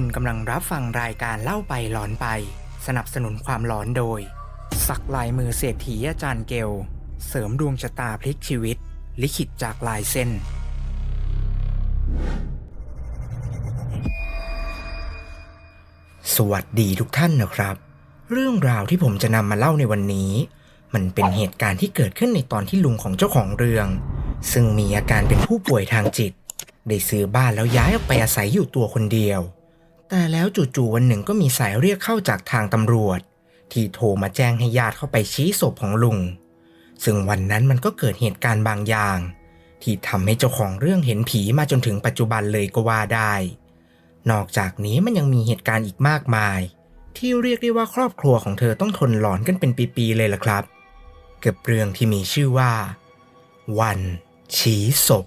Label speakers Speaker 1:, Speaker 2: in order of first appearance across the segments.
Speaker 1: คุณกำลังรับฟังรายการเล่าไปหลอนไป สนับสนุนความหลอนโดย สักลายมือเศรษฐีอาจารย์เกล เสริมดวงชะตาพลิกชีวิต ลิขิตจากลายเส้น สวัสดีทุกท่านนะครับ เรื่องราวที่ผมจะนำมาเล่าในวันนี้ มันเป็นเหตุการณ์ที่เกิดขึ้นในตอนที่ลุงของเจ้าของเรือง ซึ่งมีอาการเป็นผู้ป่วยทางจิตได้ซื้อบ้านแล้วย้ายออกไปอาศัยอยู่ตัวคนเดียว แต่แล้วจู่ๆวันหนึ่งก็มีสายเรียกเข้าจากทางตำรวจ ที่โทรมาแจ้งให้ญาติเข้าไปชี้ศพของลุง ซึ่งวันนั้นมันก็เกิดเหตุการณ์บางอย่าง ที่ทำให้เจ้าของเรื่องเห็นผีมาจนถึงปัจจุบันเลยก็ว่าได้ นอกจากนี้มันยังมีเหตุการณ์อีกมากมาย ที่เรียกได้ว่าครอบครัวของเธอต้องทนหลอนกันเป็นปีๆเลยล่ะครับ เกับเรื่องที่มีชื่อว่า วันชี้ศพ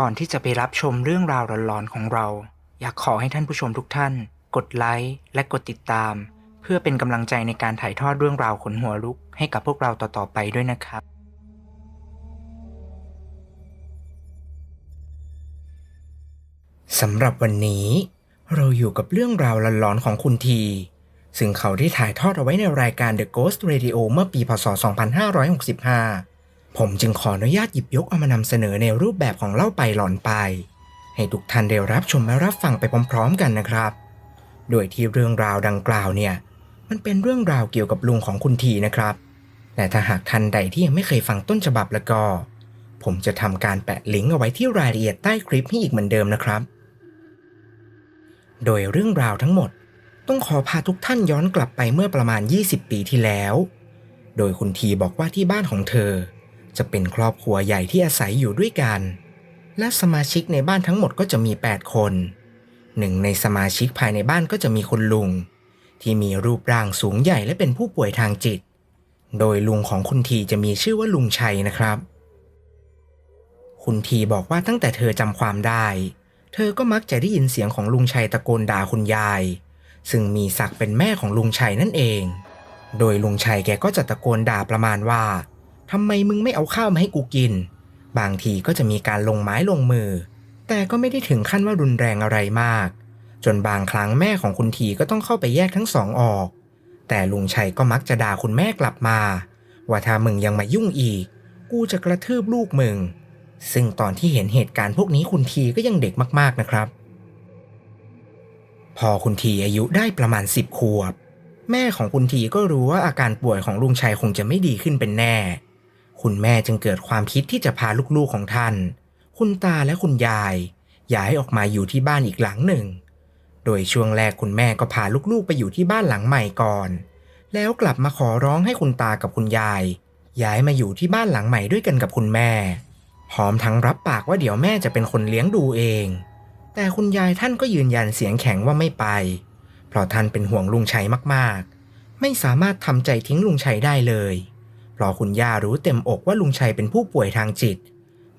Speaker 1: ก่อนที่จะไปรับชมเรื่องราวหลอนๆของเรา อยากขอให้ท่านผู้ชมทุกท่าน กดไลค์และกดติดตาม เพื่อเป็นกำลังใจในการถ่ายทอดเรื่องราวขนหัวลุกให้กับพวกเราต่อๆไปด้วยนะครับ สำหรับวันนี้ เราอยู่กับเรื่องราวหลอนๆของคุณที ซึ่งเขาได้ถ่ายทอดเอาไว้ในรายการ The Ghost Radio เมื่อปีพศ 2565 ผมจึงขออนุญาตหยิบยกเอามานำเสนอในรูปแบบของเล่าไปหลอนไป ให้ทุกท่านได้รับชมและรับฟังไปพร้อมๆกันนะครับ โดยที่เรื่องราวดังกล่าวเนี่ย มันเป็นเรื่องราวเกี่ยวกับลุงของคุณทีนะครับแต่ถ้าหากท่านใดที่ยังไม่เคยฟังต้นฉบับแล้วก็ ผมจะทำการแปะลิงก์เอาไว้ที่รายละเอียดใต้คลิปให้อีกเหมือนเดิมนะครับ โดยเรื่องราวทั้งหมด ต้องขอพาทุกท่านย้อนกลับไปเมื่อประมาณ 20 ปีที่แล้ว โดยคุณทีบอกว่าที่บ้านของเธอ จะเป็นครอบครัวใหญ่ที่อาศัยอยู่ด้วยกัน และสมาชิกในบ้านทั้งหมดก็จะมี 8 คนหนึ่งในสมาชิกภายในบ้านก็จะมีคุณลุง ที่มีรูปร่างสูงใหญ่และเป็นผู้ป่วยทางจิต โดยลุงของคุณทีจะมีชื่อว่าลุงชัยนะครับ คุณทีบอกว่าตั้งแต่เธอจำความได้ เธอก็มักจะได้ยินเสียงของลุงชัยตะโกนด่าคุณยาย ซึ่งมีศักดิ์เป็นแม่ของลุงชัยนั่นเอง โดยลุงชัยแกก็จะตะโกนด่าประมาณว่า ทำไมมึงไม่เอาข้าวมาให้กูกิน บางทีก็จะมีการลงไม้ลงมือ แต่ก็ไม่ได้ถึงขั้นว่ารุนแรงอะไรมาก จนบางครั้งแม่ของคุณทีก็ต้องเข้าไปแยกทั้งสองออก แต่ลุงชัยก็มักจะด่าคุณแม่กลับมา ว่าถ้ามึงยังมายุ่งอีก กูจะกระทืบลูกมึง ซึ่งตอนที่เห็นเหตุการณ์พวกนี้คุณทีก็ยังเด็กมากๆนะครับ พอคุณทีอายุได้ประมาณสิบขวบ แม่ของคุณทีก็รู้ว่าอาการป่วยของลุงชัยคงจะไม่ดีขึ้นเป็นแน่ คุณแม่จึงเกิดความคิดที่จะพาลูกๆของท่าน คุณตาและคุณยาย ย้ายออกมาอยู่ที่บ้านอีกหลังหนึ่ง โดยช่วงแรกคุณแม่ก็พาลูกๆไปอยู่ที่บ้านหลังใหม่ก่อน แล้วกลับมาขอร้องให้คุณตากับคุณยาย ย้ายมาอยู่ที่บ้านหลังใหม่ด้วยกันกับคุณแม่ พร้อมทั้งรับปากว่าเดี๋ยวแม่จะเป็นคนเลี้ยงดูเอง แต่คุณยายท่านก็ยืนยันเสียงแข็งว่าไม่ไป เพราะท่านเป็นห่วงลุงชัยมากๆ ไม่สามารถทำใจทิ้งลุงชัยได้เลย ราะคุณย่ารู้เต็มอกว่าลุงชัยเป็นผู้ป่วยทางจิต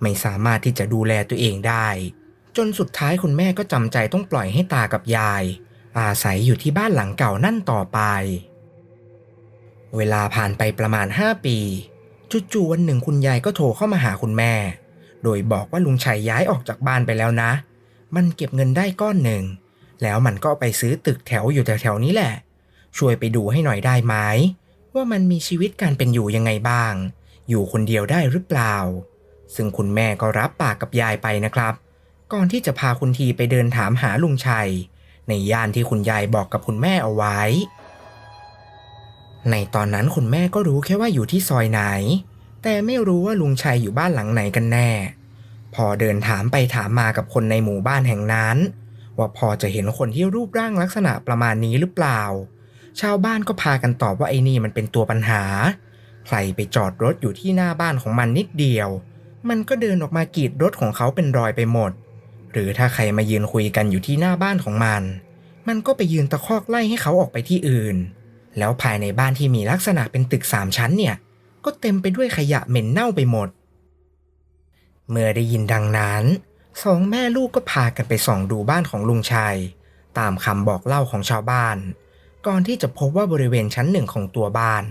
Speaker 1: ไม่สามารถที่จะดูแลตัวเองได้ จนสุดท้ายคุณแม่ก็จำใจต้องปล่อยให้ตากับยาย อาศัยอยู่ที่บ้านหลังเก่านั่นต่อไป เวลาผ่านไปประมาณ 5 ปีจู่ๆวันหนึ่งคุณยายก็โทรเข้ามาหาคุณแม่ โดยบอกว่าลุงชัยย้ายออกจากบ้านไปแล้วนะ มันเก็บเงินได้ก้อนหนึ่ง แล้วมันก็ไปซื้อตึกแถวอยู่แถวๆนี้แหละ ช่วยไปดูให้หน่อยได้ไหม ว่ามันมีชีวิตการเป็นอยู่ยังไงบ้าง อยู่คนเดียวได้หรือเปล่า ซึ่งคุณแม่ก็รับปากกับยายไปนะครับ ก่อนที่จะพาคุณทีไปเดินถามหาลุงชัย ในย่านที่คุณยายบอกกับคุณแม่เอาไว้ ในตอนนั้นคุณแม่ก็รู้แค่ว่าอยู่ที่ซอยไหน แต่ไม่รู้ว่าลุงชัยอยู่บ้านหลังไหนกันแน่ พอเดินถามไปถามมากับคนในหมู่บ้านแห่งนั้น ว่าพอจะเห็นคนที่รูปร่างลักษณะประมาณนี้หรือเปล่า ชาวบ้านก็พากันตอบว่าไอ้นี่มันเป็นตัวปัญหา ใครไปจอดรถอยู่ที่หน้าบ้านของมันนิดเดียว มันก็เดินออกมากรีดรถของเขาเป็นรอยไปหมด หรือถ้าใครมายืนคุยกันอยู่ที่หน้าบ้านของมัน มันก็ไปยืนตะคอกไล่ให้เขาออกไปที่อื่น แล้วภายในบ้านที่มีลักษณะเป็นตึกสามชั้นเนี่ย ก็เต็มไปด้วยขยะเหม็นเน่าไปหมด เมื่อได้ยินดังนั้นสองแม่ลูกก็พากันไปส่องดูบ้านของลุงชัย ตามคำบอกเล่าของชาวบ้าน ก่อนที่จะพบว่าบริเวณชั้นหนึ่งของตัวบ้าน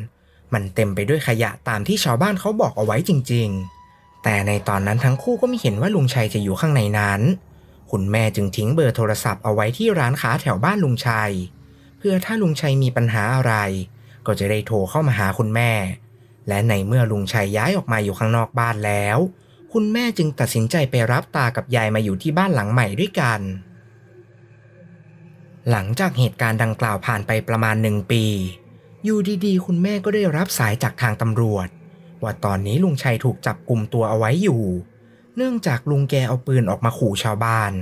Speaker 1: มันเต็มไปด้วยขยะตามที่ชาวบ้านเขาบอกเอาไว้จริง ๆ แต่ในตอนนั้นทั้งคู่ก็ไม่เห็นว่าลุงชัยจะอยู่ข้างในนั้น คุณแม่จึงทิ้งเบอร์โทรศัพท์เอาไว้ที่ร้านค้าแถวบ้านลุงชัย เพื่อถ้าลุงชัยมีปัญหาอะไร ก็จะได้โทรเข้ามาหาคุณแม่ และในเมื่อลุงชัยย้ายออกมาอยู่ข้างนอกบ้านแล้ว คุณแม่จึงตัดสินใจไปรับตากับยายมาอยู่ที่บ้านหลังใหม่ด้วยกัน หลังจากเหตุการณ์ดังกล่าวผ่านไปประมาณหนึ่งปี อยู่ดีๆ คุณแม่ก็ได้รับสายจากทางตำรวจ ว่าตอนนี้ลุงชัยถูกจับกลุ่มตัวเอาไว้อยู่ เนื่องจากลุงแกเอาปืนออกมาขู่ชาวบ้าน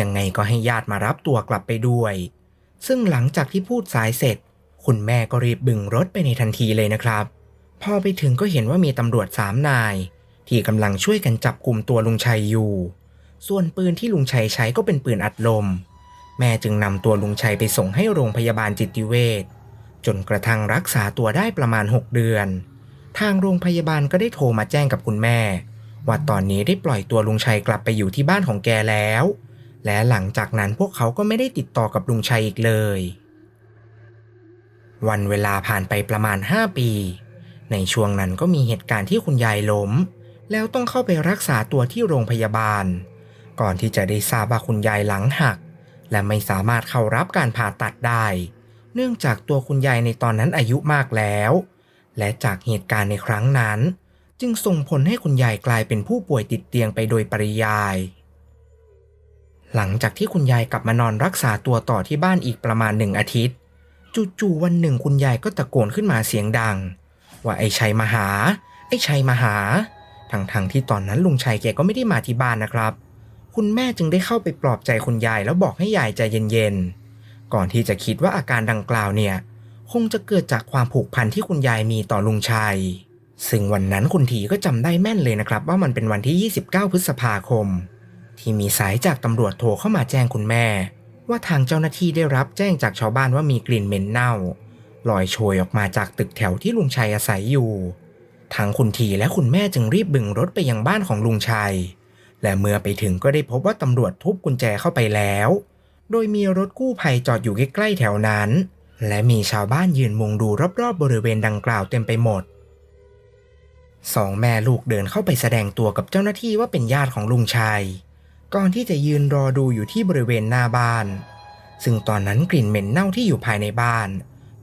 Speaker 1: ยังไงก็ให้ญาติมารับตัวกลับไปด้วย ซึ่งหลังจากที่พูดสายเสร็จ คุณแม่ก็รีบบึงรถไปในทันทีเลยนะครับ พอไปถึงก็เห็นว่ามีตำรวจสามนาย ที่กำลังช่วยกันจับกลุ่มตัวลุงชัยอยู่ ส่วนปืนที่ลุงชัยใช้ก็เป็นปืนอัดลม แม่จึงนำตัวลุงชัยไปส่งให้โรงพยาบาลจิตเวชจนกระทั่งรักษาตัวได้ประมาณ 6 เดือน ทางโรงพยาบาลก็ได้โทรมาแจ้งกับคุณแม่ ว่าตอนนี้ได้ปล่อยตัวลุงชัยกลับไปอยู่ที่บ้านของแกแล้ว และหลังจากนั้นพวกเขาก็ไม่ได้ติดต่อกับลุงชัยอีกเลย วันเวลาผ่านไปประมาณ 5 ปี ในช่วงนั้นก็มีเหตุการณ์ที่คุณยายล้ม แล้วต้องเข้าไปรักษาตัวที่โรงพยาบาล ก่อนที่จะได้ทราบว่าคุณยายหลังหัก และไม่สามารถเข้ารับการผ่าตัดได้ เนื่องจากตัวคุณยายในตอนนั้นอายุมากแล้ว และจากเหตุการณ์ในครั้งนั้น จึงส่งผลให้คุณยายกลายเป็นผู้ป่วยติดเตียงไปโดยปริยาย หลังจากที่คุณยายกลับมานอนรักษาตัวต่อที่บ้านอีกประมาณหนึ่งอาทิตย์ จู่ๆวันหนึ่งคุณยายก็ตะโกนขึ้นมาเสียงดัง ว่าไอ้ชัยมาหา ไอ้ชัยมาหาทั้งๆที่ตอนนั้นลุงชัยแกก็ไม่ได้มาที่บ้านนะครับ คุณแม่จึงได้เข้าไปปลอบใจคุณยายแล้วบอกให้ยายใจเย็นๆ ก่อนที่จะคิดว่าอาการดังกล่าวเนี่ย คงจะเกิดจากความผูกพันที่คุณยายมีต่อลุงชัย ซึ่งวันนั้นคุณทีก็จำได้แม่นเลยนะครับ ว่ามันเป็นวันที่ 29 พฤษภาคม ที่มีสายจากตำรวจโทรเข้ามาแจ้งคุณแม่ ว่าทางเจ้าหน้าที่ได้รับแจ้งจากชาวบ้านว่ามีกลิ่นเหม็นเน่าลอยโชยออกมาจากตึกแถวที่ลุงชัยอาศัยอยู่ทางคุณทีและคุณแม่จึงรีบบึงรถไปยังบ้านของลุงชัย และเมื่อไปถึงก็ได้พบว่าตำรวจทุบกุญแจเข้าไปแล้ว โดยมีรถกู้ภัยจอดอยู่ใกล้ๆแถวนั้น และมีชาวบ้านยืนมุงดูรอบๆบริเวณดังกล่าวเต็มไปหมดสองแม่ลูกเดินเข้าไปแสดงตัวกับเจ้าหน้าที่ว่าเป็นญาติของลุงชัย ก่อนที่จะยืนรอดูอยู่ที่บริเวณหน้าบ้าน ซึ่งตอนนั้นกลิ่นเหม็นเน่าที่อยู่ภายในบ้าน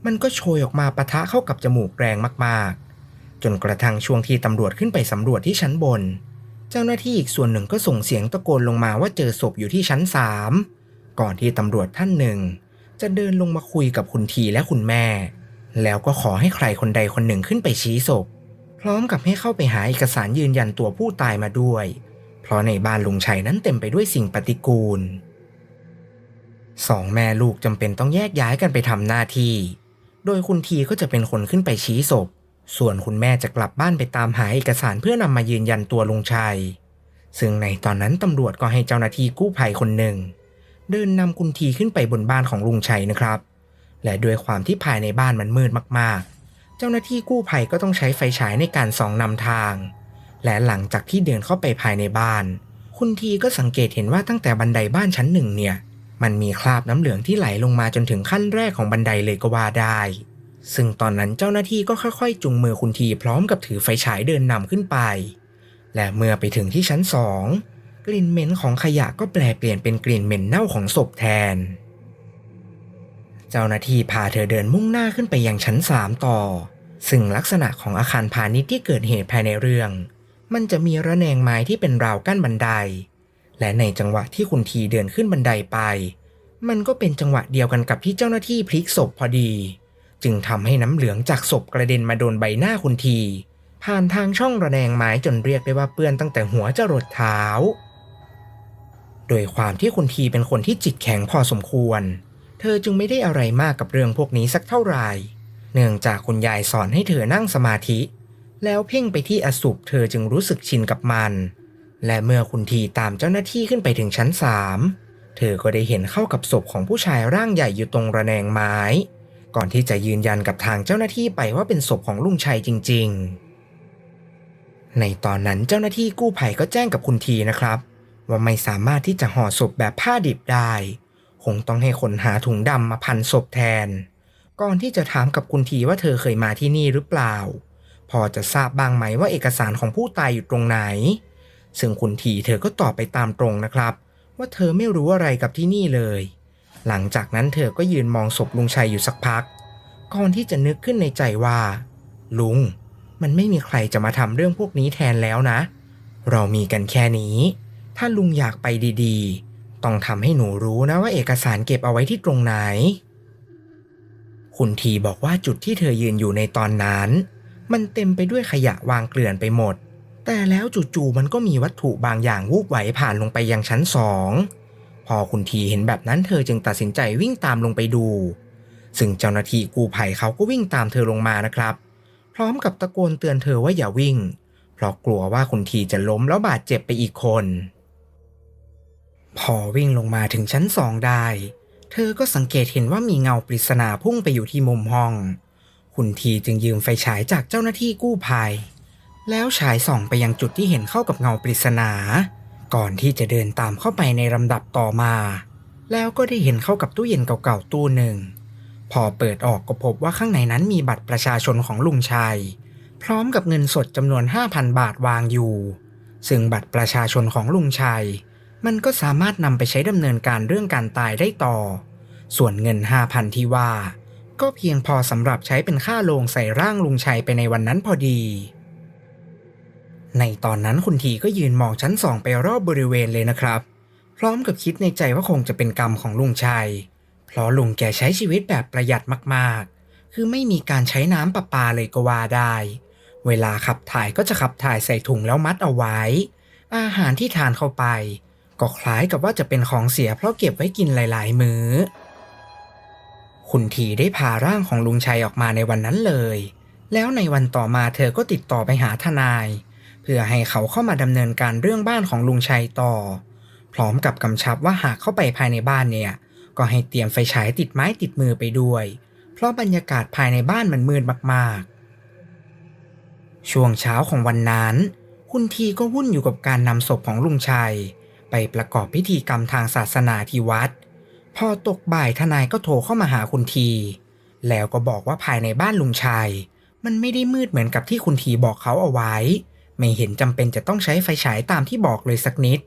Speaker 1: มันก็โชยออกมาปะทะเข้ากับจมูกแรงมากๆ จนกระทั่งช่วงที่ตำรวจขึ้นไปสำรวจที่ชั้นบน เจ้าหน้าที่อีกส่วนหนึ่งก็ส่งเสียงตะโกนลงมาว่าเจอศพอยู่ที่ชั้นสามก่อนที่ตำรวจท่านหนึ่ง จะเดินลงมาคุยกับคุณทีและคุณแม่ แล้วก็ขอให้ใครคนใดคนหนึ่งขึ้นไปชี้ศพ พร้อมกับให้เข้าไปหาเอกสารยืนยันตัวผู้ตายมาด้วย เพราะในบ้านลุงชัยนั้นเต็มไปด้วยสิ่งปฏิกูลสองแม่ลูกจำเป็นต้องแยกย้ายกันไปทำหน้าที่ โดยคุณทีก็จะเป็นคนขึ้นไปชี้ศพ ส่วนคุณแม่จะกลับบ้านไปตามหาเอกสารเพื่อนำมายืนยันตัวลุงชัย ซึ่งในตอนนั้นตำรวจก็ให้เจ้าหน้าที่กู้ภัยคนหนึ่ง เดินนำคุณทีขึ้นไปบนบ้านของลุงชัยนะครับ และด้วยความที่ภายในบ้านมันมืดมากๆ เจ้าหน้าที่กู้ภัยก็ต้องใช้ไฟฉายในการส่องนำทาง และหลังจากที่เดินเข้าไปภายในบ้าน คุณทีก็สังเกตเห็นว่าตั้งแต่บันไดบ้านชั้นหนึ่งเนี่ย มันมีคราบน้ำเหลืองที่ไหลลงมาจนถึงขั้นแรกของบันไดเลยก็ว่าได้ ซึ่งตอนนั้นเจ้าหน้าที่ก็ค่อยๆ จุงมือคุณทีพร้อมกับถือไฟฉายเดินนำขึ้นไป และเมื่อไปถึงที่ชั้นสองกลิ่นเหม็นของขยะก็แปลเปลี่ยนเป็นกลิ่นเหม็นเน่าของศพแทน เจ้าหน้าที่พาเธอเดินมุ่งหน้าขึ้นไปยังชั้นสามต่อ ซึ่งลักษณะของอาคารพาณิชย์ที่เกิดเหตุภายในเรื่อง มันจะมีระแนงไม้ที่เป็นราวกั้นบันได และในจังหวะที่คุณทีเดินขึ้นบันไดไป มันก็เป็นจังหวะเดียวกันกับที่เจ้าหน้าที่พลิกศพพอดี จึงทำให้น้ำเหลืองจากศพกระเด็นมาโดนใบหน้าคุณที ผ่านทางช่องระแนงไม้จนเรียกได้ว่าเปื้อนตั้งแต่หัวจรดเท้า โดยความที่คุณทีเป็นคนที่จิตแข็งพอสมควร เธอจึงไม่ได้อะไรมากกับเรื่องพวกนี้สักเท่าไหร่ เนื่องจากคุณยายสอนให้เธอนั่งสมาธิ แล้วเพ่งไปที่อสุปเธอจึงรู้สึกชินกับมัน และเมื่อคุณทีตามเจ้าหน้าที่ขึ้นไปถึงชั้นสามเธอก็ได้เห็นเข้ากับศพของผู้ชายร่างใหญ่อยู่ตรงระแนงไม้ ก่อนที่จะยืนยันกับทางเจ้าหน้าที่ไปว่าเป็นศพของลุงชัยจริง ๆ ในตอนนั้นเจ้าหน้าที่กู้ภัยก็แจ้งกับคุณทีนะครับ ว่าไม่สามารถที่จะห่อศพแบบผ้าดิบได้ คงต้องให้คนหาถุงดำมาพันศพแทน ก่อนที่จะถามกับคุณทีว่าเธอเคยมาที่นี่หรือเปล่า พอจะทราบบ้างไหมว่าเอกสารของผู้ตายอยู่ตรงไหน ซึ่งคุณทีเธอก็ตอบไปตามตรงนะครับ ว่าเธอไม่รู้อะไรกับที่นี่เลย หลังจากนั้นเธอก็ยืนมองศพลุงชัยอยู่สักพัก ก่อนที่จะนึกขึ้นในใจว่า ลุง มันไม่มีใครจะมาทำเรื่องพวกนี้แทนแล้วนะ เรามีกันแค่นี้ ถ้าลุงอยากไปดีๆ ต้องทำให้หนูรู้นะว่าเอกสารเก็บเอาไว้ที่ตรงไหน คุณทีบอกว่าจุดที่เธอยืนอยู่ในตอนนั้น มันเต็มไปด้วยขยะวางเกลื่อนไปหมด แต่แล้วจู่ๆมันก็มีวัตถุบางอย่างวูบไหวผ่านลงไปยังชั้นสอง พอคุณทีเห็นแบบนั้นเธอจึงตัดสินใจวิ่งตามลงไปดู ซึ่งเจ้าหน้าที่กู้ภัยเขาก็วิ่งตามเธอลงมานะครับ พร้อมกับตะโกนเตือนเธอว่าอย่าวิ่ง เพราะกลัวว่าคุณทีจะล้มแล้วบาดเจ็บไปอีกคน พอวิ่งลงมาถึงชั้นสองได้ เธอก็สังเกตเห็นว่ามีเงาปริศนาพุ่งไปอยู่ที่มุมห้อง คุณทีจึงยืมไฟฉายจากเจ้าหน้าที่กู้ภัย แล้วฉายส่องไปยังจุดที่เห็นเข้ากับเงาปริศนา ก่อนที่จะเดินตามเข้าไปในลำดับต่อมา แล้วก็ได้เห็นเข้ากับตู้เย็นเก่าๆตู้หนึ่ง พอเปิดออกก็พบว่าข้างในนั้นมีบัตรประชาชนของลุงชัย พร้อมกับเงินสดจำนวน 5,000 บาทวางอยู่ ซึ่งบัตรประชาชนของลุงชัย มันก็สามารถนำไปใช้ดำเนินการเรื่องการตายได้ต่อ ส่วนเงิน 5,000 ที่ว่า ก็เพียงพอสำหรับใช้เป็นค่าโลงใส่ร่างลุงชัยไปในวันนั้นพอดี ในตอนนั้นคุณทีก็ยืนมองชั้นสองไปรอบบริเวณเลยนะครับ พร้อมกับคิดในใจว่าคงจะเป็นกรรมของลุงชัย เพราะลุงแกใช้ชีวิตแบบประหยัดมากๆ คือไม่มีการใช้น้ำประปาเลยก็ว่าได้ เวลาขับถ่ายก็จะขับถ่ายใส่ถุงแล้วมัดเอาไว้ อาหารที่ทานเข้าไป ก็คล้ายกับว่าจะเป็นของเสียเพราะเก็บไว้กินหลาย ๆ มื้อ คุณทีได้พาร่างของลุงชัยออกมาในวันนั้นเลย แล้วในวันต่อมาเธอก็ติดต่อไปหาทนาย พื่อให้เขาเข้ามาดำเนินการเรื่องบ้านของลุงชัยต่อ พร้อมกับกำชับว่าหากเข้าไปภายในบ้านเนี่ย ก็ให้เตรียมไฟฉายติดไม้ติดมือไปด้วย เพราะบรรยากาศภายในบ้านมันมืดมากๆ ช่วงเช้าของวันนั้น คุณทีก็วุ่นอยู่กับการนำศพของลุงชัย ไปประกอบพิธีกรรมทางศาสนาที่วัด พอตกบ่ายทนายก็โทรเข้ามาหาคุณที แล้วก็บอกว่าภายในบ้านลุงชัย มันไม่ได้มืดเหมือนกับที่คุณทีบอกเขาเอาไว้ ไม่เห็นจำเป็นจะต้องใช้ไฟฉายตามที่บอกเลยสักนิด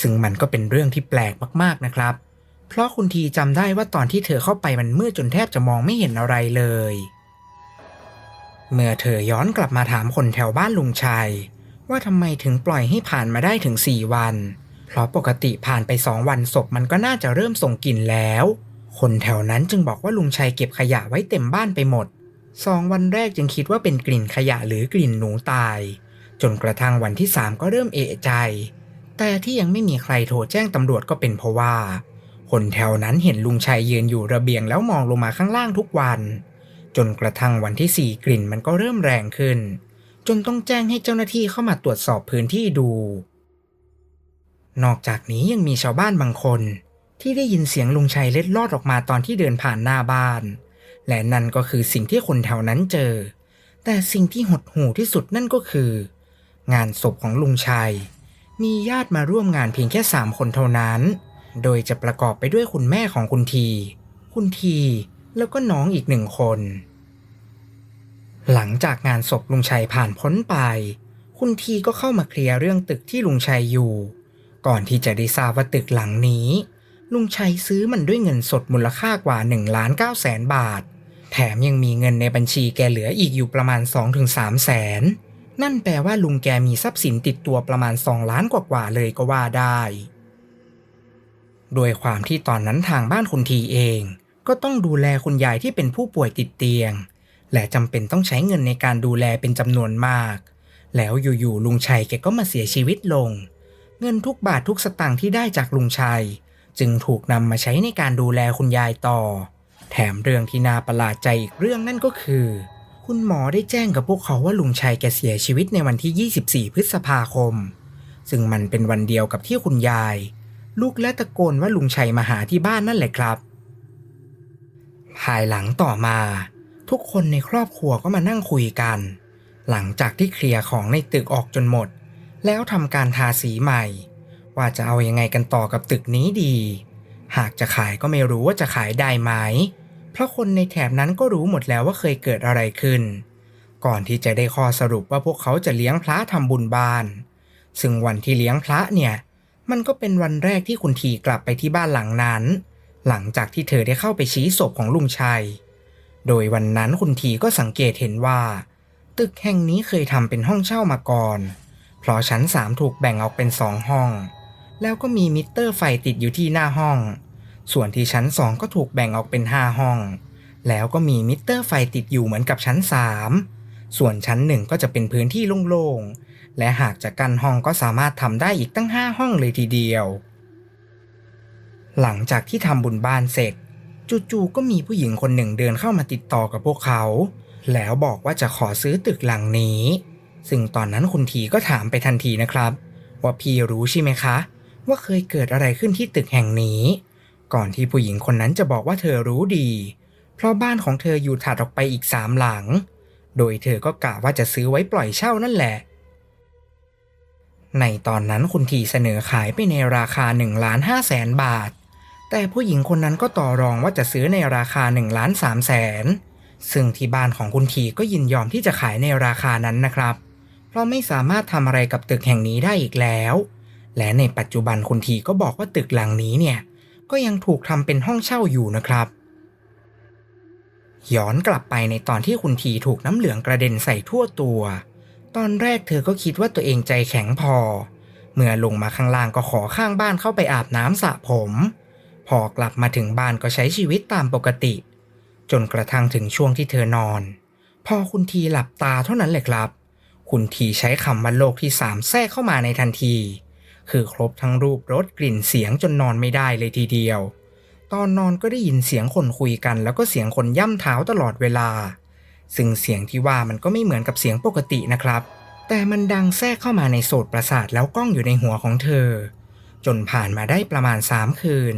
Speaker 1: ซึ่งมันก็เป็นเรื่องที่แปลกมากๆนะครับ เพราะคุณทีจำได้ว่าตอนที่เธอเข้าไปมันมืดจนแทบจะมองไม่เห็นอะไรเลย เมื่อเธอย้อนกลับมาถามคนแถวบ้านลุงชัย ว่าทำไมถึงปล่อยให้ผ่านมาได้ถึง4วัน เพราะปกติผ่านไป2วันศพมันก็น่าจะเริ่มส่งกลิ่นแล้ว คนแถวนั้นจึงบอกว่าลุงชัยเก็บขยะไว้เต็มบ้านไปหมดสองวันแรกจึงคิดว่าเป็นกลิ่นขยะหรือกลิ่นหนูตาย จนกระทั่งวันที่3ก็เริ่มเอะใจ แต่ที่ยังไม่มีใครโทรแจ้งตำรวจก็เป็นเพราะว่า คนแถวนั้นเห็นลุงชัยยืนอยู่ระเบียงแล้วมองลงมาข้างล่างทุกวัน จนกระทั่งวันที่สี่กลิ่นมันก็เริ่มแรงขึ้น จนต้องแจ้งให้เจ้าหน้าที่เข้ามาตรวจสอบพื้นที่ดู นอกจากนี้ยังมีชาวบ้านบางคน ที่ได้ยินเสียงลุงชัยเล็ดลอดออกมาตอนที่เดินผ่านหน้าบ้าน และนั่นก็คือสิ่งที่คนแถวนั้นเจอ แต่สิ่งที่หดหู่ที่สุดนั่นก็คือ งานศพของลุงชัย มีญาติมาร่วมงานเพียงแค่สามคนเท่านั้น โดยจะประกอบไปด้วยคุณแม่ของคุณที คุณทีแล้วก็น้องอีกหนึ่งคน หลังจากงานศพลุงชัยผ่านพ้นไป คุณทีก็เข้ามาเคลียร์เรื่องตึกที่ลุงชัยอยู่ ก่อนที่จะได้ทราบว่าตึกหลังนี้ ลุงชัยซื้อมันด้วยเงินสดมูลค่ากว่า1ล้าน9แสนบาท แถมยังมีเงินในบัญชีแกเหลืออีกอยู่ประมาณ 2-3แสน นั่นแปลว่าลุงแกมีทรัพย์สินติดตัวประมาณ2ล้านกว่าๆเลยก็ว่าได้ โดยความที่ตอนนั้นทางบ้านคุณทีเอง ก็ต้องดูแลคุณยายที่เป็นผู้ป่วยติดเตียง และจำเป็นต้องใช้เงินในการดูแลเป็นจำนวนมาก แล้วอยู่ๆลุงชัยแกก็มาเสียชีวิตลง เงินทุกบาททุกสตางค์ที่ได้จากลุงชัย จึงถูกนำมาใช้ในการดูแลคุณยายต่อ แถมเรื่องที่น่าประหลาดใจอีกเรื่องนั่นก็คือ คุณหมอได้แจ้งกับพวกเขาว่าลุงชัยแกเสียชีวิตในวันที่ 24 พฤษภาคม ซึ่งมันเป็นวันเดียวกับที่คุณยาย ลูกและตะโกนว่าลุงชัยมาหาที่บ้านนั่นแหละครับ ภายหลังต่อมา ทุกคนในครอบครัวก็มานั่งคุยกัน หลังจากที่เคลียร์ของในตึกออกจนหมด แล้วทำการทาสีใหม่ ว่าจะเอาอยังไงกันต่อกับตึกนี้ดี หากจะขายก็ไม่รู้ว่าจะขายได้ไหม เพราะคนในแถบนั้นก็รู้หมดแล้วว่าเคยเกิดอะไรขึ้น ก่อนที่จะได้ข้อสรุปว่าพวกเขาจะเลี้ยงพระทำบุญบ้าน ซึ่งวันที่เลี้ยงพระเนี่ย มันก็เป็นวันแรกที่คุณทีกลับไปที่บ้านหลังนั้น หลังจากที่เธอได้เข้าไปชี้ศพของลุงชัย โดยวันนั้นคุณทีก็สังเกตเห็นว่า ตึกแห่งนี้เคยทำเป็นห้องเช่ามาก่อน เพราะชั้นสามถูกแบ่งออกเป็นสองห้อง แล้วก็มีมิเตอร์ไฟติดอยู่ที่หน้าห้อง ส่วนที่ชั้นสองก็ถูกแบ่งออกเป็นห้าห้อง แล้วก็มีมิเตอร์ไฟติดอยู่เหมือนกับชั้นสามส่วนชั้นหนึ่งก็จะเป็นพื้นที่โล่งๆ และหากจะกั้นห้องก็สามารถทำได้อีกตั้งห้าห้องเลยทีเดียว หลังจากที่ทำบุญบ้านเสร็จ จู่ๆก็มีผู้หญิงคนหนึ่งเดินเข้ามาติดต่อกับพวกเขา แล้วบอกว่าจะขอซื้อตึกหลังนี้ ซึ่งตอนนั้นคุณทีก็ถามไปทันทีนะครับ ว่าพี่รู้ใช่ไหมคะ ว่าเคยเกิดอะไรขึ้นที่ตึกแห่งนี้ ก่อนที่ผู้หญิงคนนั้นจะบอกว่าเธอรู้ดี เพราะบ้านของเธออยู่ถัดออกไปอีกสามหลัง โดยเธอก็กะว่าจะซื้อไว้ปล่อยเช่านั่นแหละ ในตอนนั้นคุณทีเสนอขายไปในราคา1ล้าน5แสนบาท แต่ผู้หญิงคนนั้นก็ต่อรองว่าจะซื้อในราคา1ล้าน3แสนซึ่งที่บ้านของคุณทีก็ยินยอมที่จะขายในราคานั้นนะครับ เพราะไม่สามารถทำอะไรกับตึกแห่งนี้ได้อีกแล้ว และในปัจจุบันคุณทีก็บอกว่าตึกหลังนี้เนี่ย ก็ยังถูกทำเป็นห้องเช่าอยู่นะครับ ย้อนกลับไปในตอนที่คุณทีถูกน้ำเหลืองกระเด็นใส่ทั่วตัว ตอนแรกเธอก็คิดว่าตัวเองใจแข็งพอ เมื่อลงมาข้างล่างก็ขอข้างบ้านเข้าไปอาบน้ำสระผม พอกลับมาถึงบ้านก็ใช้ชีวิตตามปกติ จนกระทั่งถึงช่วงที่เธอนอน พอคุณทีหลับตาเท่านั้นแหละครับ คุณทีใช้คำว่าโลกที่สามแทรกเข้ามาในทันที คือครบทั้งรูปรสกลิ่นเสียงจนนอนไม่ได้เลยทีเดียว ตอนนอนก็ได้ยินเสียงคนคุยกัน แล้วก็เสียงคนย่ำเท้าตลอดเวลา ซึ่งเสียงที่ว่ามันก็ไม่เหมือนกับเสียงปกตินะครับ แต่มันดังแทรกเข้ามาในโสตประสาทแล้วก้องอยู่ในหัวของเธอ จนผ่านมาได้ประมาณสามคืน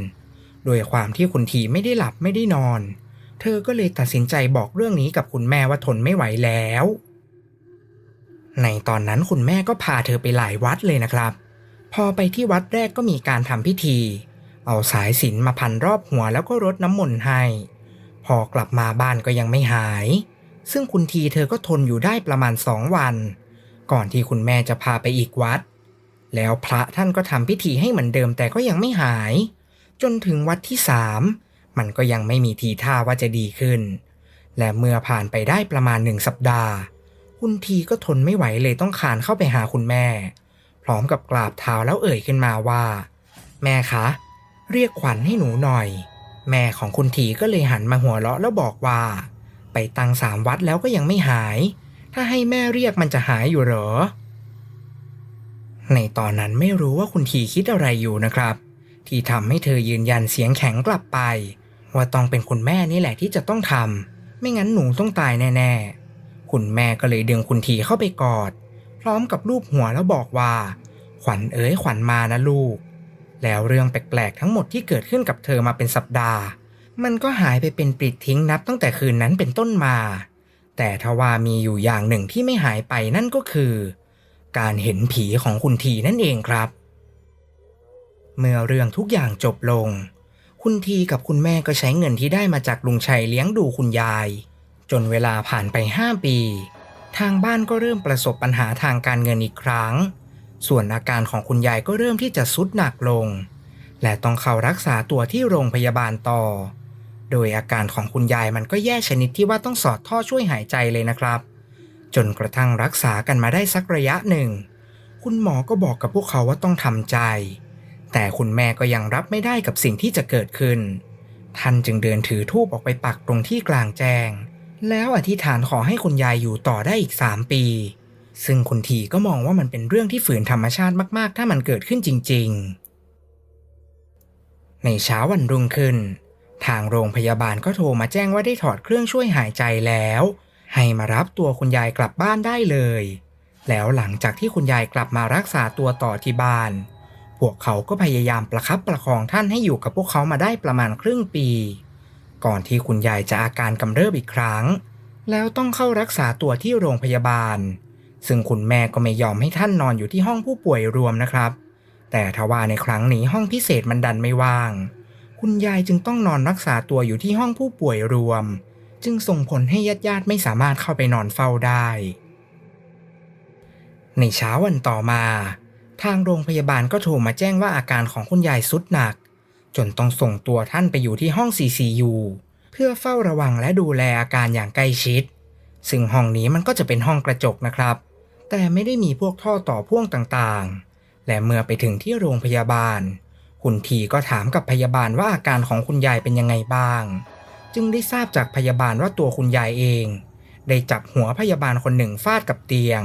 Speaker 1: โดยความที่คุณทีไม่ได้หลับไม่ได้นอน เธอก็เลยตัดสินใจบอกเรื่องนี้กับคุณแม่ว่าทนไม่ไหวแล้ว ในตอนนั้นคุณแม่ก็พาเธอไปหลายวัดเลยนะครับ พอไปที่วัดแรกก็มีการทำพิธี เอาสายสินมาพันรอบหัวแล้วก็รดน้ำมนต์ให้ พอกลับมาบ้านก็ยังไม่หาย ซึ่งคุณทีเธอก็ทนอยู่ได้ประมาณสองวัน ก่อนที่คุณแม่จะพาไปอีกวัด แล้วพระท่านก็ทำพิธีให้เหมือนเดิมแต่ก็ยังไม่หาย จนถึงวัดที่สามมันก็ยังไม่มีทีท่าว่าจะดีขึ้น และเมื่อผ่านไปได้ประมาณหนึ่งสัปดาห์ คุณทีก็ทนไม่ไหวเลยต้องคานเข้าไปหาคุณแม่ พร้อมกับกราบเท้าแล้วเอ่ยขึ้นมาว่า แม่คะ เรียกขวัญให้หนูหน่อย แม่ของคุณทีก็เลยหันมาหัวเราะแล้วบอกว่า ไปตังสามวัดแล้วก็ยังไม่หาย ถ้าให้แม่เรียกมันจะหายอยู่เหรอ ในตอนนั้นไม่รู้ว่าคุณทีคิดอะไรอยู่นะครับ ที่ทำให้เธอยืนยันเสียงแข็งกลับไป ว่าต้องเป็นคุณแม่นี่แหละที่จะต้องทำไม่งั้นหนูต้องตายแน่ๆ คุณแม่ก็เลยดึงคุณทีเข้าไปกอด พร้อมกับลูบหัวแล้วบอกว่า ขวัญเอ๋ยขวัญมานะลูก แล้วเรื่องแปลกๆทั้งหมดที่เกิดขึ้นกับเธอมาเป็นสัปดาห์ มันก็หายไปเป็นปลิดทิ้งนับตั้งแต่คืนนั้นเป็นต้นมา แต่ทว่ามีอยู่อย่างหนึ่งที่ไม่หายไปนั่นก็คือ การเห็นผีของคุณทีนั่นเองครับ เมื่อเรื่องทุกอย่างจบลง คุณทีกับคุณแม่ก็ใช้เงินที่ได้มาจากลุงชัยเลี้ยงดูคุณยาย จนเวลาผ่านไป5ปี ทางบ้านก็เริ่มประสบปัญหาทางการเงินอีกครั้ง ส่วนอาการของคุณยายก็เริ่มที่จะสุดหนักลง และต้องเข้ารักษาตัวที่โรงพยาบาลต่อ โดยอาการของคุณยายมันก็แย่ชนิดที่ว่าต้องสอดท่อช่วยหายใจเลยนะครับ จนกระทั่งรักษากันมาได้สักระยะหนึ่ง คุณหมอก็บอกกับพวกเขาว่าต้องทำใจ แต่คุณแม่ก็ยังรับไม่ได้กับสิ่งที่จะเกิดขึ้น ท่านจึงเดินถือทูบออกไปปักตรงที่กลางแจ้ง แล้วอธิษฐานขอให้คุณยายอยู่ต่อได้อีก 3 ปี ซึ่งคุณทีก็มองว่ามันเป็นเรื่องที่ฝืนธรรมชาติมากๆ ถ้ามันเกิดขึ้นจริง ๆ ในเช้าวันรุ่งขึ้น ทางโรงพยาบาลก็โทรมาแจ้งว่าได้ถอดเครื่องช่วยหายใจแล้ว ให้มารับตัวคุณยายกลับบ้านได้เลย แล้วหลังจากที่คุณยายกลับมารักษาตัวต่อที่บ้าน พวกเขาก็พยายามประคับประคองท่านให้อยู่กับพวกเขามาได้ประมาณครึ่งปี ก่อนที่คุณยายจะอาการกำเริบอีกครั้ง แล้วต้องเข้ารักษาตัวที่โรงพยาบาล ซึ่งคุณแม่ก็ไม่ยอมให้ท่านนอนอยู่ที่ห้องผู้ป่วยรวมนะครับ แต่ทว่าในครั้งนี้ห้องพิเศษมันดันไม่ว่าง คุณยายจึงต้องนอนรักษาตัวอยู่ที่ห้องผู้ป่วยรวม จึงส่งผลให้ญาติๆไม่สามารถเข้าไปนอนเฝ้าได้ ในเช้าวันต่อมา ทางโรงพยาบาลก็โทรมาแจ้งว่าอาการของคุณยายสุดหนัก จนต้องส่งตัวท่านไปอยู่ที่ห้อง CCU เพื่อเฝ้าระวังและดูแลอาการอย่างใกล้ชิด ซึ่งห้องนี้มันก็จะเป็นห้องกระจกนะครับ แต่ไม่ได้มีพวกท่อต่อพ่วงต่างๆ และเมื่อไปถึงที่โรงพยาบาล คุณทีก็ถามกับพยาบาลว่าอาการของคุณยายเป็นยังไงบ้าง จึงได้ทราบจากพยาบาลว่าตัวคุณยายเอง ได้จับหัวพยาบาลคนหนึ่งฟาดกับเตียง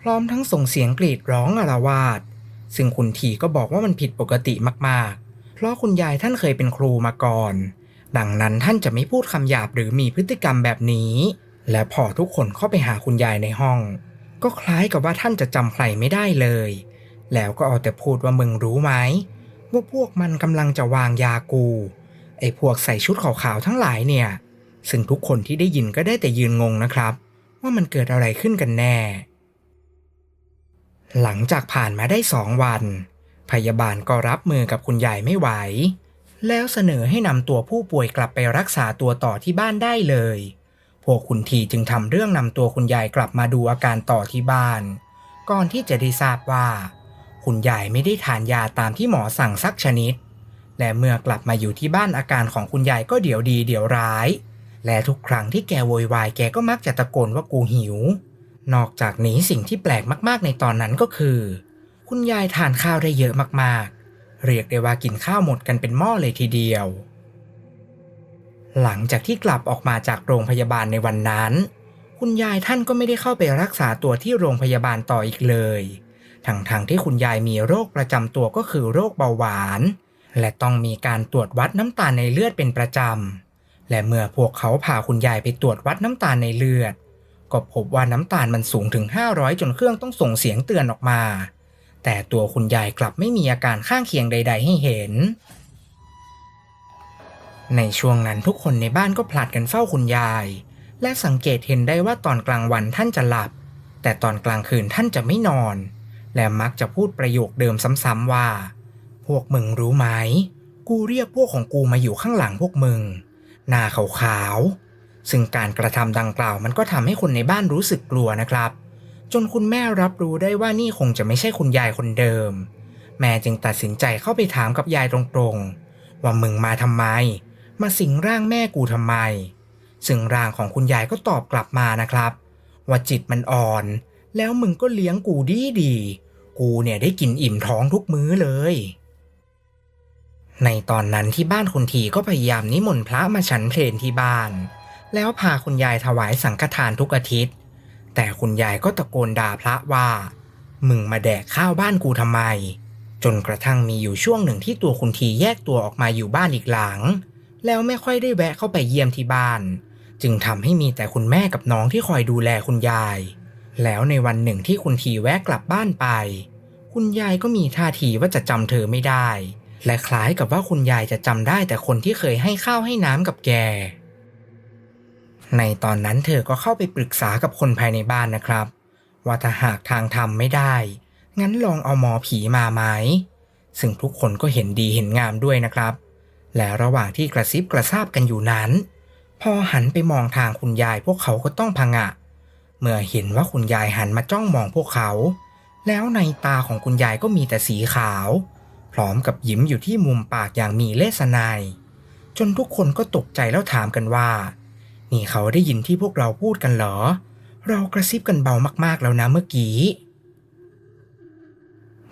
Speaker 1: พร้อมทั้งส่งเสียงกรีดร้องอาละวาด ซึ่งคุณทีก็บอกว่ามันผิดปกติมากๆ เพราะคุณยายท่านเคยเป็นครูมาก่อน ดังนั้นท่านจะไม่พูดคำหยาบหรือมีพฤติกรรมแบบนี้ และพอทุกคนเข้าไปหาคุณยายในห้อง ก็คล้ายกับว่าท่านจะจำใครไม่ได้เลย แล้วก็เอาแต่พูดว่ามึงรู้ไหมว่าพวกมันกำลังจะวางยากูไอ้พวกใส่ชุดขาวๆทั้งหลายเนี่ย ซึ่งทุกคนที่ได้ยินก็ได้แต่ยืนงงนะครับ ว่ามันเกิดอะไรขึ้นกันแน่ หลังจากผ่านมาได้สองวัน พยาบาลก็รับมือกับคุณยายไม่ไหว แล้วเสนอให้นำตัวผู้ป่วยกลับไปรักษาตัวต่อที่บ้านได้เลย พวกคุณทีจึงทำเรื่องนำตัวคุณยายกลับมาดูอาการต่อที่บ้าน ก่อนที่จะได้ทราบว่า คุณยายไม่ได้ทานยาตามที่หมอสั่งสักชนิด และเมื่อกลับมาอยู่ที่บ้านอาการของคุณยายก็เดี๋ยวดีเดี๋ยวร้าย และทุกครั้งที่แกโวยวายแกก็มักจะตะโกนว่ากูหิว นอกจากนี้สิ่งที่แปลกมากๆในตอนนั้นก็คือ คุณยายทานข้าวได้เยอะมากๆ เรียกได้ว่ากินข้าวหมดกันเป็นหม้อเลยทีเดียว หลังจากที่กลับออกมาจากโรงพยาบาลในวันนั้น คุณยายท่านก็ไม่ได้เข้าไปรักษาตัวที่โรงพยาบาลต่ออีกเลยทั้งๆทที่คุณยายมีโรคประจำตัวก็คือโรคเบาหวาน และต้องมีการตรวจวัดน้ำตาลในเลือดเป็นประจำ และเมื่อพวกเขาพาคุณยายไปตรวจวัดน้ำตาลในเลือด ก็พบว่าน้ำตาลมันสูงถึง 500 จนเครื่องต้องส่งเสียงเตือนออกมา แต่ตัวคุณยายกลับไม่มีอาการข้างเคียงใด ๆ ให้เห็น ในช่วงนั้นทุกคนในบ้านก็ผลัดกันเฝ้าคุณยาย และสังเกตเห็นได้ว่าตอนกลางวันท่านจะหลับ แต่ตอนกลางคืนท่านจะไม่นอน และมักจะพูดประโยคเดิมซ้ำๆว่า พวกมึงรู้ไหม กูเรียกพวกของกูมาอยู่ข้างหลังพวกมึง หน้าขาวๆซึ่งการกระทำดังกล่าวมันก็ทำให้คนในบ้านรู้สึกกลัวนะครับ จนคุณแม่รับรู้ได้ว่านี่คงจะไม่ใช่คุณยายคนเดิม แม่จึงตัดสินใจเข้าไปถามกับยายตรงๆ ว่ามึงมาทำไม มาสิงร่างแม่กูทำไม ซึ่งร่างของคุณยายก็ตอบกลับมานะครับ ว่าจิตมันอ่อน แล้วมึงก็เลี้ยงกูดีดีๆกูเนี่ยได้กินอิ่มท้องทุกมื้อเลย ในตอนนั้นที่บ้านคุณทีก็พยายามนิมนต์พระมาฉันเพลนที่บ้าน แล้วพาคุณยายถวายสังฆทานทุกอาทิตย์ แต่คุณยายก็ตะโกนด่าพระว่า มึงมาแดกข้าวบ้านกูทำไม จนกระทั่งมีอยู่ช่วงหนึ่งที่ตัวคุณทีแยกตัวออกมาอยู่บ้านอีกหลัง แล้วไม่ค่อยได้แวะเข้าไปเยี่ยมที่บ้าน จึงทำให้มีแต่คุณแม่กับน้องที่คอยดูแลคุณยาย แล้วในวันหนึ่งที่คุณทีแวะกลับบ้านไป คุณยายก็มีท่าทีว่าจะจำเธอไม่ได้ และคล้ายกับว่าคุณยายจะจำได้แต่คนที่เคยให้ข้าวให้น้ำกับแก ในตอนนั้นเธอก็เข้าไปปรึกษากับคนภายในบ้านนะครับ ว่าถ้าหากทางทำไม่ได้ งั้นลองเอาหมอผีมาไหมซึ่งทุกคนก็เห็นดีเห็นงามด้วยนะครับ และระหว่างที่กระซิบกระซาบกันอยู่นั้น พอหันไปมองทางคุณยายพวกเขาก็ต้องพังอะเมื่อเห็นว่าคุณยายหันมาจ้องมองพวกเขา แล้วในตาของคุณยายก็มีแต่สีขาว พร้อมกับยิ้มอยู่ที่มุมปากอย่างมีเลสนายจนทุกคนก็ตกใจแล้วถามกันว่า นี่เขาได้ยินที่พวกเราพูดกันเหรอ เรากระซิบกันเบามากๆแล้วนะเมื่อกี้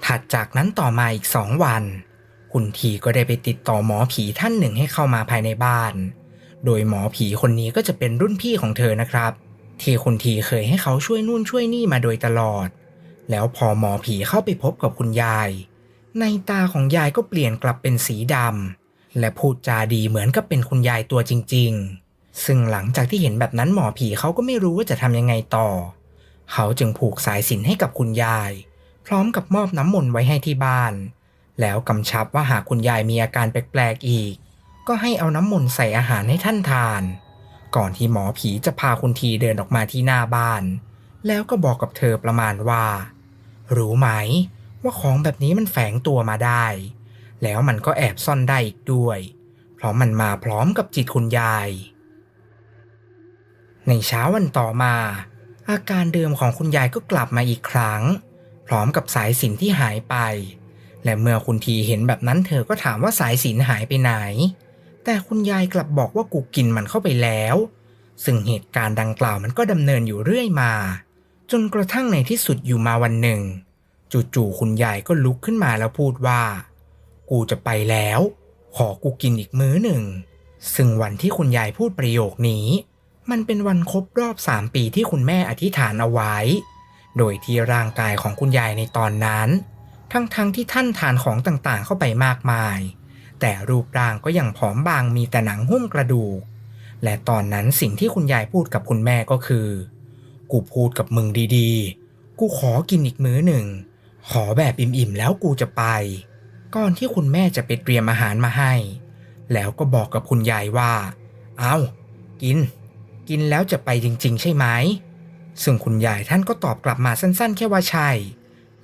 Speaker 1: ถัดจากนั้นต่อมาอีกสองวัน คุณทีก็ได้ไปติดต่อหมอผีท่านหนึ่งให้เข้ามาภายในบ้าน โดยหมอผีคนนี้ก็จะเป็นรุ่นพี่ของเธอนะครับ ที่คุณทีเคยให้เขาช่วยนู่นช่วยนี่มาโดยตลอด แล้วพอหมอผีเข้าไปพบกับคุณยาย ในตาของยายก็เปลี่ยนกลับเป็นสีดำและพูดจาดีเหมือนกับเป็นคุณยายตัวจริง ๆ ซึ่งหลังจากที่เห็นแบบนั้นหมอผีเขาก็ไม่รู้ว่าจะทำยังไงต่อ เขาจึงผูกสายสิญจนให้กับคุณยาย พร้อมกับมอบน้ำมนต์ไว้ให้ที่บ้าน แล้วกำชับว่าหากคุณยายมีอาการแปลกๆอีก ก็ให้เอาน้ำมนต์ใส่อาหารให้ท่านทาน ก่อนที่หมอผีจะพาคุณทีเดินออกมาที่หน้าบ้าน แล้วก็บอกกับเธอประมาณว่า รู้ไหม ว่าของแบบนี้มันแฝงตัวมาได้ แล้วมันก็แอบซ่อนได้อีกด้วย เพราะมันมาพร้อมกับจิตคุณยาย ในเช้าวันต่อมา อาการเดิมของคุณยายก็กลับมาอีกครั้ง พร้อมกับสายสินที่หายไป และเมื่อคุณทีเห็นแบบนั้นเธอก็ถามว่าสายสินหายไปไหน แต่คุณยายกลับบอกว่ากูกินมันเข้าไปแล้ว ซึ่งเหตุการณ์ดังกล่าวมันก็ดำเนินอยู่เรื่อยมา จนกระทั่งในที่สุดอยู่มาวันหนึ่ง จู่ๆคุณยายก็ลุกขึ้นมาแล้วพูดว่า กูจะไปแล้ว ขอกูกินอีกมื้อหนึ่ง ซึ่งวันที่คุณยายพูดประโยคนี้ มันเป็นวันครบรอบสามปีที่คุณแม่อธิษฐานเอาไว้ โดยที่ร่างกายของคุณยายในตอนนั้น ทั้งๆทที่ท่านทานของต่างๆเข้าไปมากมาย แต่รูปร่างก็ยังผอมบางมีแต่หนังหุ้มกระดูก และตอนนั้นสิ่งที่คุณยายพูดกับคุณแม่ก็คือ กูพูดกับมึงดีๆ กูขอกินอีกมื้อหนึ่ง ขอแบบอิ่มๆแล้วกูจะไป ก่อนที่คุณแม่จะไปเตรียมอาหารมาให้ แล้วก็บอกกับคุณยายว่า เอากิน กินแล้วจะไปจริง ๆ ใช่ไหมซึ่งคุณยายท่านก็ตอบกลับมาสั้นๆ แค่ว่าใช่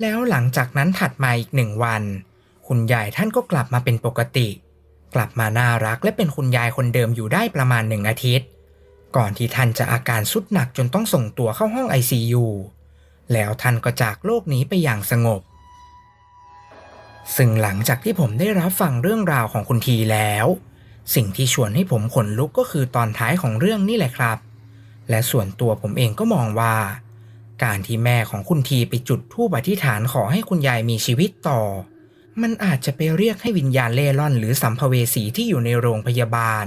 Speaker 1: แล้วหลังจากนั้นถัดมาอีกหนึ่งวัน คุณยายท่านก็กลับมาเป็นปกติ กลับมาน่ารักและเป็นคุณยายคนเดิมอยู่ได้ประมาณหนึ่งอาทิตย์ ก่อนที่ท่านจะอาการสุดหนักจนต้องส่งตัวเข้าห้อง ICU แล้วท่านก็จากโลกนี้ไปอย่างสงบ ซึ่งหลังจากที่ผมได้รับฟังเรื่องราวของคุณทีแล้ว สิ่งที่ชวนให้ผมขนลุกก็คือตอนท้ายของเรื่องนี่แหละครับ และส่วนตัวผมเองก็มองว่า การที่แม่ของคุณทีไปจุดธูปอธิษฐานขอให้คุณยายมีชีวิตต่อ มันอาจจะไปเรียกให้วิญญาณเล่ร่อน หรือสัมภเวสีที่อยู่ในโรงพยาบาล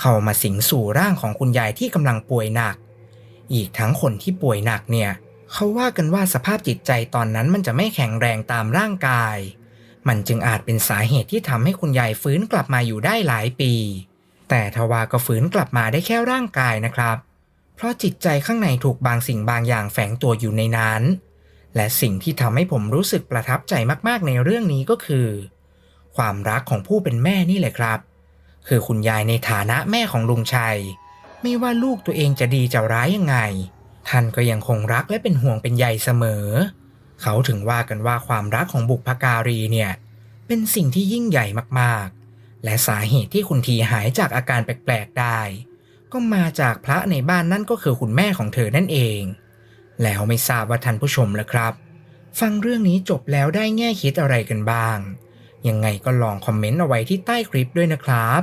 Speaker 1: เข้ามาสิงสู่ร่างของคุณยายที่กำลังป่วยหนัก อีกทั้งคนที่ป่วยหนักเนี่ยเขาว่ากันว่าสภาพจิตใจตอนนั้นมันจะไม่แข็งแรงตามร่างกาย มันจึงอาจเป็นสาเหตุที่ทำให้คุณยายฟื้นกลับมาอยู่ได้หลายปี แต่ทว่าก็ฟื้นกลับมาได้แค่ร่างกายนะครับ เพราะจิตใจข้างในถูกบางสิ่งบางอย่างแฝงตัวอยู่ในนั้น และสิ่งที่ทำให้ผมรู้สึกประทับใจมากๆในเรื่องนี้ก็คือ ความรักของผู้เป็นแม่นี่แหละครับ คือคุณยายในฐานะแม่ของลุงชัย ไม่ว่าลูกตัวเองจะดีจะร้ายยังไง ท่านก็ยังคงรักและเป็นห่วงเป็นใยเสมอ เขาถึงว่ากันว่าความรักของบุพการีเนี่ยเป็นสิ่งที่ยิ่งใหญ่มากๆ และสาเหตุที่คุณทีหายจากอาการแปลกๆได้ ก็มาจากพระในบ้านนั่นก็คือคุณแม่ของเธอนั่นเอง แล้วไม่ทราบว่าท่านผู้ชมละครับ ฟังเรื่องนี้จบแล้วได้แง่คิดอะไรกันบ้าง ยังไงก็ลองคอมเมนต์เอาไว้ที่ใต้คลิปด้วยนะครับ